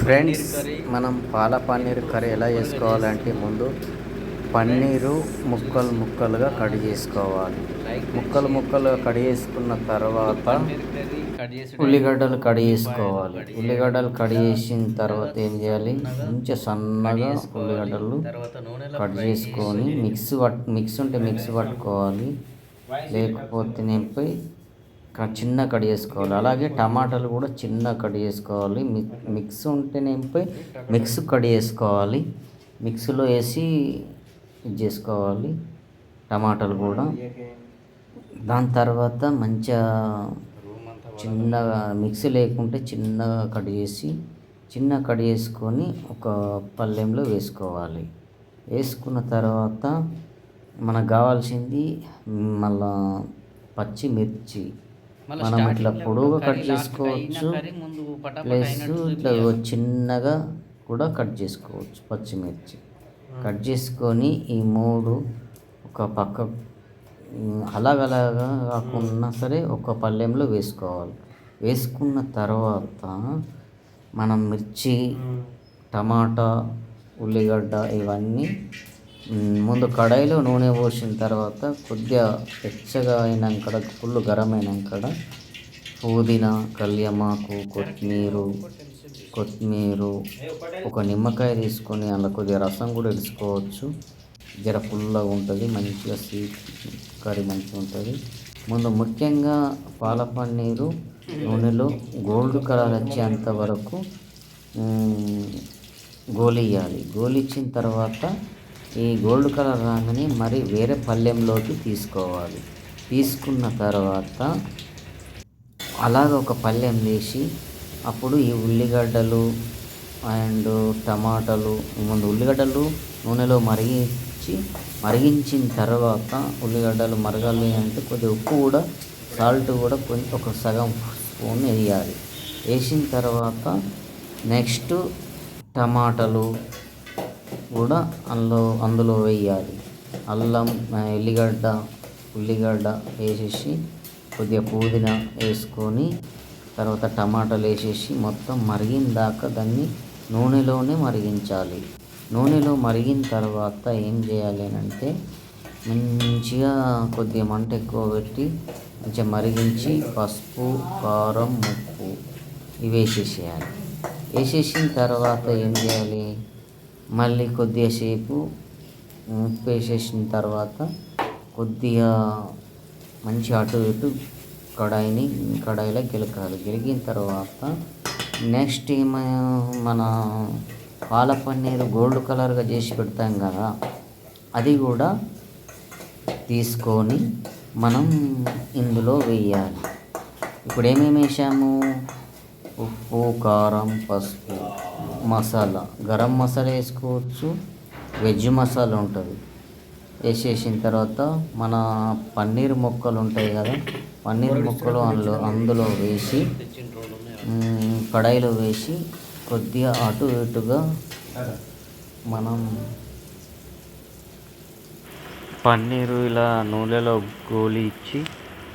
Friends మనం పాల paneer curry ఎలా చేసుకోవాలంటే ముందు పన్నీరు ముక్కలు ముక్కలుగా కట్ చేసుకోవాలి ముక్కలు ముక్కలుగా కట్ చేసుకున్న తర్వాత ఉల్లిగడ్డలు కట్ చేసుకోవాలి. ఉల్లిగడ్డలు కట్ చేసిన తర్వాత ఏం చేయాలి? కొంచెం సన్నగా ఉల్లిగడ్డలు కట్ చేసుకొని మిక్స్ పట్ మిక్స్ ఉంటే మిక్స్ పట్టుకోవాలి. లేకపోతే నేపై చిన్న కట్ చేసుకోవాలి. అలాగే టమాటాలు కూడా చిన్న కట్ చేసుకోవాలి. మిక్ మిక్స్ ఉంటేనేపై మిక్స్ కట్ చేసుకోవాలి. మిక్స్లో వేసి ఇది చేసుకోవాలి. టమాటాలు కూడా. దాని తర్వాత మంచిగా చిన్నగా మిక్సీ లేకుంటే చిన్నగా కట్ చేసి చిన్న కట్ చేసుకొని ఒక పళ్ళెంలో వేసుకోవాలి. వేసుకున్న తర్వాత మనకు కావాల్సింది మళ్ళా పచ్చిమిర్చి మనం ఇట్లా పొడవుగా కట్ చేసుకోవచ్చు. ప్లస్ ఇట్లా చిన్నగా కూడా కట్ చేసుకోవచ్చు పచ్చిమిర్చి కట్ చేసుకొని ఈ మూడు ఒక పక్క అలాగలాగా కాకుండా సరే ఒక పళ్ళెంలో వేసుకోవాలి. వేసుకున్న తర్వాత మనం మిర్చి టమాటా ఉల్లిగడ్డ ఇవన్నీ ముందు కడాయిలో నూనె పోసిన తర్వాత కొద్దిగా వెచ్చగా అయినాక ఫుల్ గరం అయినాక పుదీనా కళ్యమాకు కొత్తిమీర కొత్తిమీర ఒక నిమ్మకాయ తీసుకొని అందులో కొద్దిగా రసం కూడా వేసుకోవచ్చు. జర పుల్లగా ఉంటుంది మంచిగా స్వీట్ కర్రీ మంచిగా ఉంటుంది. ముందు ముఖ్యంగా పాల పన్నీరు నూనెలో గోల్డ్ కలర్ వచ్చేంత వరకు గోలియాలి గోలిచ్చిన తర్వాత ఈ గోల్డ్ కలర్ రాగానే మరి వేరే పళ్ళెంలోకి తీసుకోవాలి. తీసుకున్న తర్వాత అలాగ ఒక పళ్ళెం వేసి అప్పుడు ఈ ఉల్లిగడ్డలు అండ్ టమాటాలు ముందు ఉల్లిగడ్డలు నూనెలో మరిగించి మరిగించిన తర్వాత ఉల్లిగడ్డలు మరగాలి అంటే కొద్దిగా ఉప్పు కూడా సాల్ట్ కూడా కొంచెం ఒక సగం స్పూన్ వేయాలి. వేసిన తర్వాత నెక్స్ట్ టమాటాలు కూడా అందులో అందులో వేయాలి. అల్లం ఎల్లిగడ్డ ఉల్లిగడ్డ వేసేసి కొద్దిగా పుదీనా వేసుకొని తర్వాత టమాటాలు వేసేసి మొత్తం మరిగిన దాకా దాన్ని నూనెలోనే మరిగించాలి. నూనెలో మరిగిన తర్వాత ఏం చేయాలి అని అంటే మంచిగా కొద్దిగా మంట ఎక్కువ పెట్టి మంచిగా మరిగించి పసుపు కారం ఉప్పు ఇవి వేసేసేయాలి. వేసేసిన తర్వాత ఏం చేయాలి? మళ్ళీ కొద్దిగా సేపు ఉప్పు వేసేసిన తర్వాత కొద్దిగా మంచి అటు ఇటు కడాయిని కడాయిలో గెలకాలి. గెలిగిన తర్వాత నెక్స్ట్ ఏమ మన పాల పన్నీరు గోల్డ్ కలర్గా చేసి పెడతాం కదా అది కూడా తీసుకొని మనం ఇందులో వేయాలి. ఇప్పుడు ఏమేమి వేసాము? ఉప్పు కారం పసుపు మసాలా. గరం మసాలా వేసుకోవచ్చు వెజ్ మసాలా ఉంటుంది. వేసేసిన తర్వాత మన పన్నీర్ ముక్కలు ఉంటాయి కదా పన్నీర్ ముక్కలు అందులో అందులో వేసి కడాయిలో వేసి కొద్దిగా అటు ఇటుగా మనం పన్నీరు ఇలా నూనెలో గోలి ఇచ్చి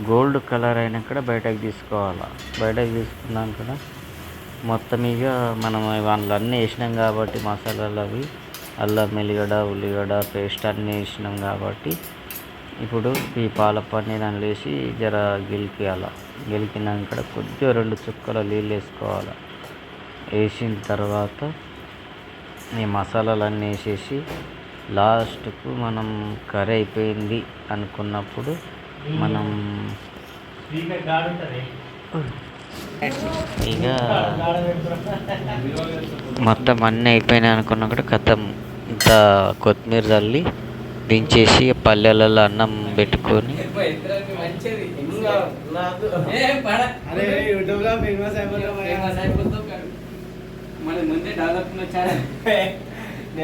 గోల్డ్ కలర్ అయినాక బయటకు తీసుకోవాలి. బయటకు తీసుకున్నాక మొత్తం ఇక మనం అందులో అన్నీ వేసినాం కాబట్టి మసాలాలు అవి అల్లం ఎల్లిగడ్డ ఉల్లిగడ్డ పేస్ట్ అన్నీ వేసినాం కాబట్టి ఇప్పుడు ఈ పాల పన్నీర్ అందులో వేసి జర గెలిపియాల గెలికినాక కొద్దిగా రెండు చుక్కల నీళ్ళు వేసుకోవాలి. వేసిన తర్వాత ఈ మసాలాలన్నీ వేసేసి లాస్ట్కు మనం కర్రీ అయిపోయింది అనుకున్నప్పుడు మనం ఇక మొత్తం అన్నీ అయిపోయినాయి అనుకున్నప్పుడు కథం ఇంత కొత్తిమీర చల్లి దించేసి పల్లెలలో అన్నం పెట్టుకొని ఫేమస్ మన ముందే డెవలప్ ఛానల్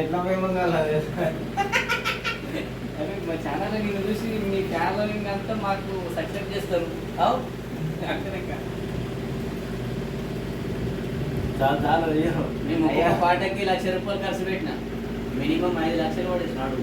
ఎట్లా ఫేమస్ కాలేదు అరే మా ఛానల్ నేను చూసి మీ ఫ్యామిలీ అంతా మాకు సక్సెస్ చేస్తారు. అవు చాలా చాలా మేము పాటకి లక్ష రూపాయలు ఖర్చు పెట్టిన. మినిమం ఐదు లక్షలు పడేసినాడు